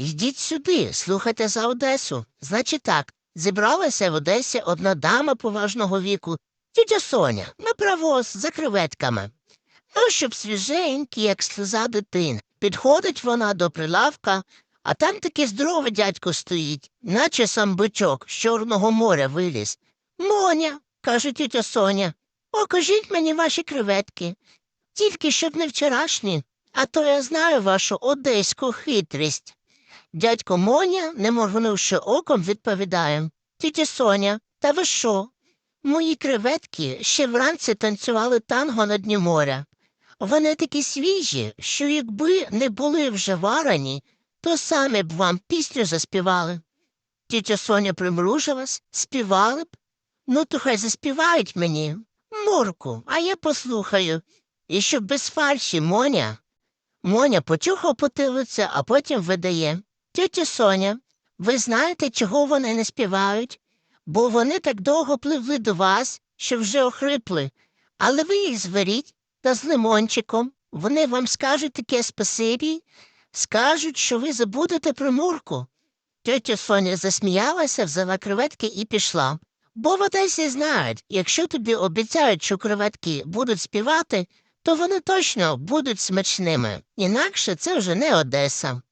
Йдіть сюди, слухайте за Одесу. Значить так, зібралася в Одесі одна дама поважного віку, тітя Соня, на привоз за креветками. Ну, щоб свіженькі, як сльоза дитини. Підходить вона до прилавка, а там такий здоровий дядько стоїть, наче сам бичок з Чорного моря виліз. Моня, каже тітя Соня, покажіть мені ваші креветки. Тільки щоб не вчорашні, а то я знаю вашу одеську хитрість. Дядько Моня, не моргнувши оком, відповідає. Тітя Соня, та ви що? Мої креветки ще вранці танцювали танго на дні моря. Вони такі свіжі, що якби не були вже варені, то самі б вам пісню заспівали. Тітя Соня примружилась, співали б. Ну, то хай заспівають мені. Мурку, а я послухаю. І щоб без фальші, Моня. Моня почухав потилиця, а потім видає. Тетя Соня, ви знаєте, чого вони не співають? Бо вони так довго пливли до вас, що вже охрипли. Але ви їх зверіть та з лимончиком. Вони вам скажуть таке спасибі, скажуть, що ви забудете про Мурку. Тетя Соня засміялася, взяла креветки і пішла. Бо в Одесі знають, якщо тобі обіцяють, що креветки будуть співати, то вони точно будуть смачними. Інакше це вже не Одеса.